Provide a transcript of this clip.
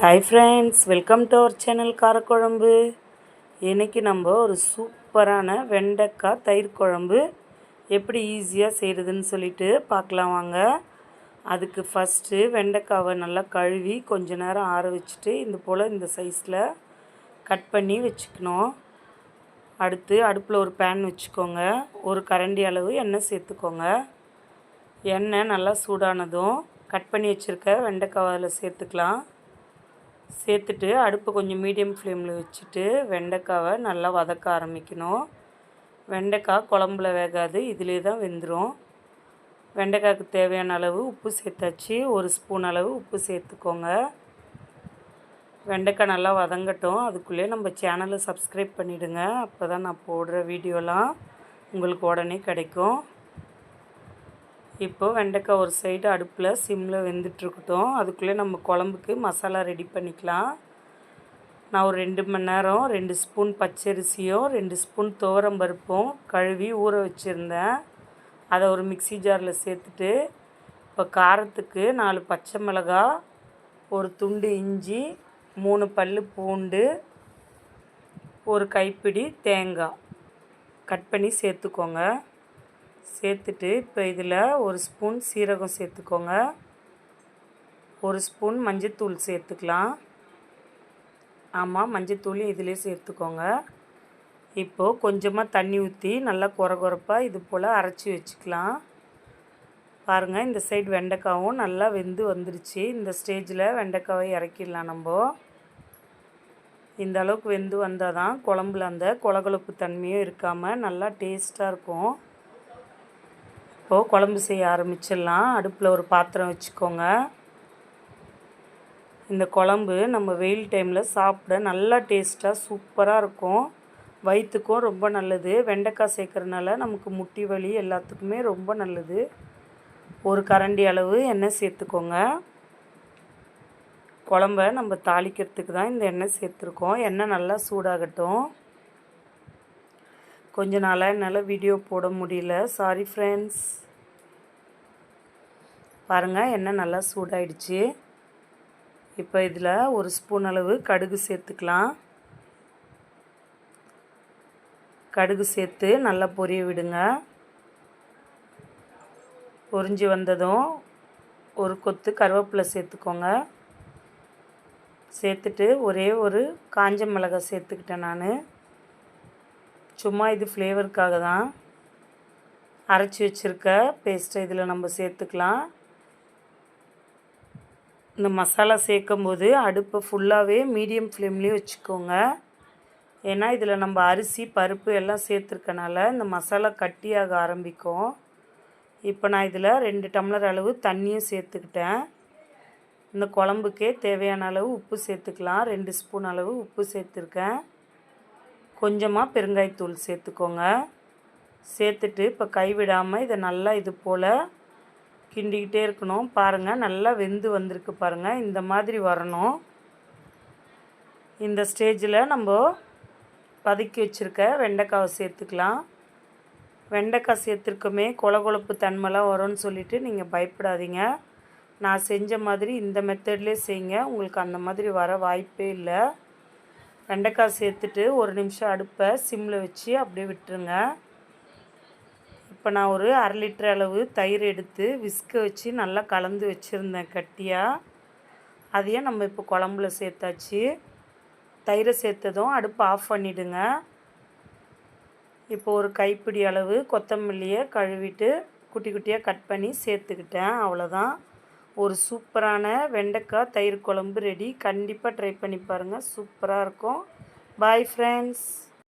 Hi friends welcome to our channel காரக்குழம்பு இன்றைக்கி நம்ம ஒரு சூப்பரான வெண்டைக்காய் தயிர் குழம்பு எப்படி ஈஸியாக செய்கிறதுன்னு சொல்லிட்டு பார்க்கலாம் வாங்க. அதுக்கு ஃபஸ்ட்டு வெண்டைக்காவை நல்லா கழுவி கொஞ்ச நேரம் ஆற வச்சுட்டு இந்த போல் இந்த சைஸில் கட் பண்ணி வச்சுக்கணும். அடுத்து அடுப்பில் ஒரு பேன் வச்சுக்கோங்க. ஒரு கரண்டி அளவு எண்ணெய் சேர்த்துக்கோங்க. எண்ணெய் நல்லா சூடானதும் கட் பண்ணி வச்சுருக்க வெண்டைக்காவை அதில் சேர்த்துக்கலாம். சேர்த்துட்டு அடுப்பு கொஞ்சம் மீடியம் ஃப்ளேமில் வச்சுட்டு வெண்டைக்காவை நல்லா வதக்க ஆரம்பிக்கணும். வெண்டைக்காய் குழம்புல வேகாது இதிலே தான் வெந்துடும் வெண்டைக்காய்க்கு தேவையான அளவு உப்பு சேர்த்தாச்சு. ஒரு ஸ்பூன் அளவு உப்பு சேர்த்துக்கோங்க. வெண்டைக்காய் நல்லா வதங்கட்டும். அதுக்குள்ளே நம்ம சேனலை சப்ஸ்கிரைப் பண்ணிவிடுங்க அப்போ தான் நான் போடுற வீடியோலாம் உங்களுக்கு உடனே கிடைக்கும். இப்போது வெண்டைக்காய் ஒரு சைடு அடுப்பில் சிம்மில் வெந்துட்டுருக்கட்டும். அதுக்குள்ளே நம்ம குழம்புக்கு மசாலா ரெடி பண்ணிக்கலாம். நான் ஒரு ரெண்டு மணி நேரம் ரெண்டு ஸ்பூன் பச்சரிசியும் ரெண்டு ஸ்பூன் துவரம்பருப்பும் கழுவி ஊற வச்சுருந்தேன். அதை ஒரு மிக்சி ஜாரில் சேர்த்துட்டு இப்போ காரத்துக்கு நாலு பச்சை மிளகா ஒரு துண்டு இஞ்சி மூணு பல் பூண்டு ஒரு கைப்பிடி தேங்காய். கட் பண்ணி சேர்த்துக்கோங்க. சேர்த்துட்டு இப்போ இதில் ஒரு ஸ்பூன் சீரகம் சேர்த்துக்கோங்க. ஒரு ஸ்பூன் மஞ்சத்தூள் சேர்த்துக்கலாம். ஆமாம் மஞ்சத்தூள் இதிலே சேர்த்துக்கோங்க. இப்போது கொஞ்சமாக தண்ணி ஊற்றி நல்லா குறகுறப்பாக இது போல் அரைச்சி வச்சுக்கலாம். பாருங்கள் இந்த சைடு வெண்டைக்காவும் நல்லா வெந்து வந்துருச்சு. இந்த ஸ்டேஜில் வெண்டைக்காவை இறக்கிடலாம் நம்ம. இந்த அளவுக்கு வெந்து வந்தால் தான் குழம்புல அந்த கொலகொலப்பு தன்மையும் இருக்காமல் நல்லா டேஸ்ட்டாக இருக்கும். இப்போது குழம்பு செய்ய ஆரம்பிச்சிடலாம். அடுப்பில் ஒரு பாத்திரம் வச்சுக்கோங்க. இந்த குழம்பு நம்ம வெயில் டைமில் சாப்பிட நல்லா டேஸ்ட்டாக சூப்பராக இருக்கும். வயிற்றுக்கும் ரொம்ப நல்லது. வெண்டைக்காய் சேர்க்குறனால நமக்கு முட்டி வலி எல்லாத்துக்குமே ரொம்ப நல்லது. ஒரு கரண்டி அளவு எண்ணெய் சேர்த்துக்கோங்க. குழம்ப நம்ம தாளிக்கிறதுக்கு தான் இந்த எண்ணெய் சேர்த்துருக்கோம். எண்ணெய் நல்லா சூடாகட்டும். கொஞ்ச நாளாக என்னால் வீடியோ போட முடியல. சாரி ஃப்ரெண்ட்ஸ் பாருங்கள் எண்ணெய் நல்லா சூடாயிடுச்சு. இப்போ இதில் ஒரு ஸ்பூன் அளவு கடுகு சேர்த்துக்கலாம். கடுகு சேர்த்து நல்லா பொரிய விடுங்க. பொரிஞ்சு வந்ததும் ஒரு கொத்து கருவேப்பிலை சேர்த்துக்கோங்க. சேர்த்துட்டு ஒரே ஒரு காஞ்ச மிளகாய் சேர்த்துக்கிட்டேன் நான். சும்மா இது ஃப்ளேவருக்காக தான் அரைச்சி வச்சுருக்க பேஸ்ட்டை இதில் நம்ம சேர்த்துக்கலாம். இந்த மசாலா சேர்க்கும் போது அடுப்பை ஃபுல்லாகவே மீடியம் ஃப்ளேம்லேயும் வச்சுக்கோங்க. ஏன்னா இதில் நம்ம அரிசி பருப்பு எல்லாம் சேர்த்துருக்கனால இந்த மசாலா கட்டியாக ஆரம்பிக்கும். இப்போ நான் இதில் ரெண்டு டம்ளர் அளவு தண்ணியும் சேர்த்துக்கிட்டேன். இந்த குழம்புக்கே தேவையான அளவு உப்பு சேர்த்துக்கலாம். ரெண்டு ஸ்பூன் அளவு உப்பு சேர்த்துருக்கேன். கொஞ்சமாக பெருங்காயத்தூள் சேர்த்துக்கோங்க. சேர்த்துட்டு இப்போ கைவிடாமல் இதை நல்லா இது போல் கிண்டிக்கிட்டே இருக்கணும். பாருங்கள் நல்லா வெந்து வந்திருக்கு பாருங்கள் இந்த மாதிரி வரணும். இந்த ஸ்டேஜில் நம்ம பதுக்கி வச்சுருக்க வெண்டைக்காவை சேர்த்துக்கலாம். வெண்டைக்காய் சேர்த்துருக்கோமே கொல கொழப்பு தன்மைலாம் வரும்னு சொல்லிவிட்டு நீங்கள் பயப்படாதீங்க. நான் செஞ்ச மாதிரி இந்த மெத்தட்லேயே செய்யுங்க. உங்களுக்கு அந்த மாதிரி வர வாய்ப்பே இல்லை. வெண்டைக்காய் சேர்த்துட்டு ஒரு நிமிஷம் அடுப்பை சிம்மில் வச்சு அப்படியே விட்டுருங்க. இப்போ நான் ஒரு அரை லிட்டர் அளவு தயிர் எடுத்து விஸ்க வச்சு நல்லா கலந்து வச்சுருந்தேன் கட்டியாக அதையும் நம்ம இப்போ குழம்புல சேர்த்தாச்சு. தயிரை சேர்த்ததும் அடுப்பை ஆஃப் பண்ணிவிடுங்க இப்போ ஒரு கைப்பிடி அளவு கொத்தமல்லியை கழுவிட்டு குட்டி குட்டியாக கட் பண்ணி சேர்த்துக்கிட்டேன். அவ்வளோதான் ஒரு சூப்பரான வெண்டைக்காய் தயிர் குழம்பு ரெடி கண்டிப்பாக ட்ரை பண்ணி பாருங்கள் சூப்பராக இருக்கும். Bye friends